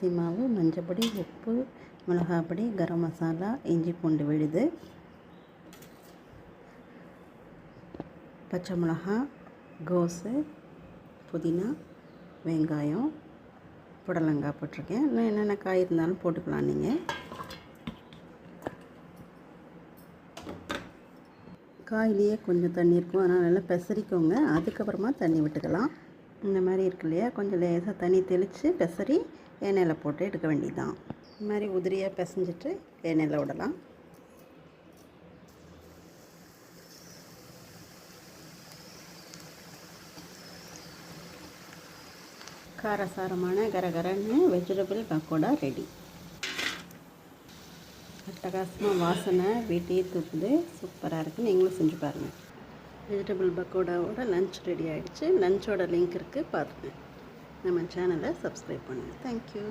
அரிசி மாவு மஞ்சப்பொடி உப்பு மிளகாப்பொடி கரம் மசாலா இஞ்சி பூண்டு விழுது பச்சை மிளகா கோஸு புதினா வெங்காயம் புடலங்காய் போட்டிருக்கேன். இன்னும் என்னென்ன காய் இருந்தாலும் போட்டுக்கலாம் நீங்கள் காயிலேயே கொஞ்சம் தண்ணி இருக்கும். அதனால் நல்லா பெசரிக்கோங்க. அதுக்கப்புறமா தண்ணி விட்டுக்கலாம். இந்த மாதிரி இருக்கு இல்லையா? கொஞ்சம் லேசாக தண்ணி தெளித்து பெசரி எண்ணெயில் போட்டு எடுக்க வேண்டியதுதான். இந்த மாதிரி உதிரியாக பிசைஞ்சிட்டு எண்ணெயில் விடலாம். காரசாரமான கரகரன்னு வெஜிடபிள் பக்கோடா ரெடி அட்டகாசமாக வாசனை வீட்டையே தூக்குது. சூப்பராக இருக்குது நீங்களும் செஞ்சு பாருங்கள் வெஜிடபிள் பக்கோடாவோட லன்ச் ரெடி ஆகிடுச்சு லஞ்சோட லிங்க் இருக்குது பாருங்கள் நம்ம சேனலை சப்ஸ்கிரைப் பண்ணுங்கள் தேங்க்யூ